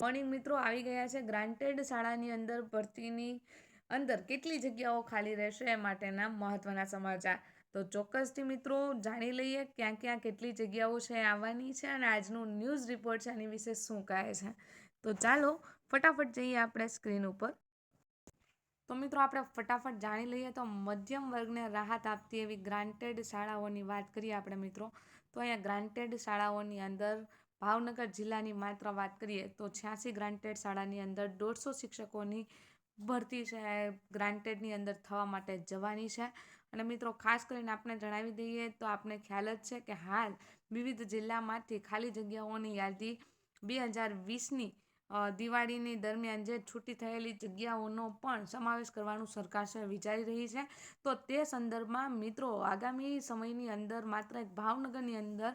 Morning મિત્રો આવી ગયા છે. ગ્રાન્ટેડ શાળાની અંદર ભરતીની અંદર કેટલી જગ્યાઓ ખાલી રહેશે એ માટેના મહત્વના સમાચાર. તો ચોક્કસથી મિત્રો જાણી લઈએ ક્યાં ક્યાં કેટલી જગ્યાઓ છે આવવાની છે અને આજનું ન્યૂઝ રિપોર્ટ છે એની વિશે શું કહે છે. તો ચાલો ફટાફટ જઈએ આપણે સ્ક્રીન ઉપર. તો મિત્રો આપણે ફટાફટ જાણી લઈએ તો મધ્યમ વર્ગને રાહત આપતી એવી ગ્રાન્ટેડ શાળાઓની વાત કરીએ આપણે મિત્રો. તો અહીંયા ગ્રાન્ટેડ શાળાઓની અંદર ભાવનગર જિલ્લાની માત્ર વાત કરીએ તો છ્યાસી ગ્રાન્ટેડ શાળાની અંદર દોઢસો શિક્ષકોની ભરતી છે ગ્રાન્ટેડની અંદર થવા માટે જવાની છે. અને મિત્રો, ખાસ કરીને આપણે જણાવી દઈએ તો આપને ખ્યાલ જ છે કે હાલ વિવિધ જિલ્લામાંથી ખાલી જગ્યાઓની યાદી બે હજાર વીસની દિવાળીની દરમિયાન જે છૂટી થયેલી જગ્યાઓનો પણ સમાવેશ કરવાનું સરકાર છે, વિચારી રહી છે. તો તે સંદર્ભમાં મિત્રો, આગામી સમયની અંદર માત્ર એક ભાવનગરની અંદર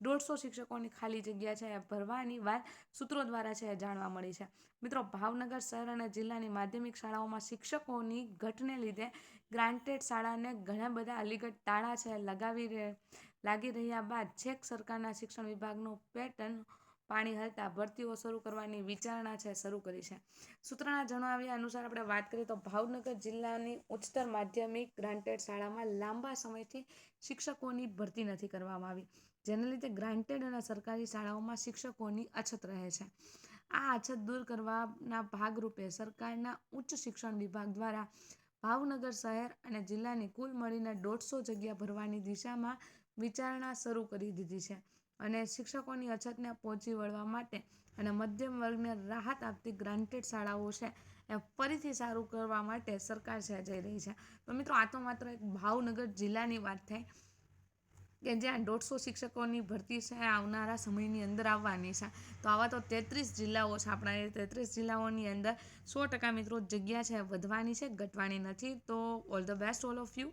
દોઢસો શિક્ષકોની ખાલી જગ્યા છે, ભરવાની વાત સૂત્રો દ્વારા છે, જાણવા મળી છે. મિત્રો, ભાવનગર શહેર અને જિલ્લાની માધ્યમિક શાળાઓમાં શિક્ષકોની ઘટને લીધે ગ્રાન્ટેડ શાળાને ઘણા બધા અલીગઢ તાળા છે, લગાવી લાગી રહ્યા બાદ છેક સરકારના શિક્ષણ વિભાગનું પેટર્ન પાણી હલતા ભરતીઓ શરૂ કરવાની વિચારણા છે, શરૂ કરી છે. સૂત્રના જણાવ્યા અનુસાર આપણે વાત કરીએ તો ભાવનગર જિલ્લાની ઉચ્ચતર માધ્યમિક ગ્રાન્ટેડ શાળામાં લાંબા સમયથી શિક્ષકોની ભરતી નથી કરવામાં આવી, જેને લીધે ગ્રાન્ટેડ અને સરકારી શાળાઓમાં શિક્ષકોની અછત રહે છે. આ અછત દૂર કરવાના ભાગરૂપે સરકારના ઉચ્ચ શિક્ષણ વિભાગ દ્વારા ભાવનગર શહેર અને જિલ્લાની કુલ મળીને દોઢસો જગ્યા ભરવાની દિશામાં વિચારણા શરૂ કરી દીધી છે. અને શિક્ષકોની અછતને પહોંચી વળવા માટે અને મધ્યમ વર્ગને રાહત આપતી ગ્રાન્ટેડ શાળાઓ છે એ ફરીથી સારું કરવા માટે સરકાર છે, જઈ રહી છે. તો મિત્રો, આ તો માત્ર એક ભાવનગર જિલ્લાની વાત થઈ કે જ્યાં દોઢસો શિક્ષકોની ભરતી છે, આવનારા સમયની અંદર આવવાની છે. તો આવા તો તેત્રીસ જિલ્લાઓ છે આપણા તેત્રીસ જિલ્લાઓની અંદર સો ટકા મિત્રો જગ્યા છે, વધવાની છે, ઘટવાની નથી. તો all the best all of you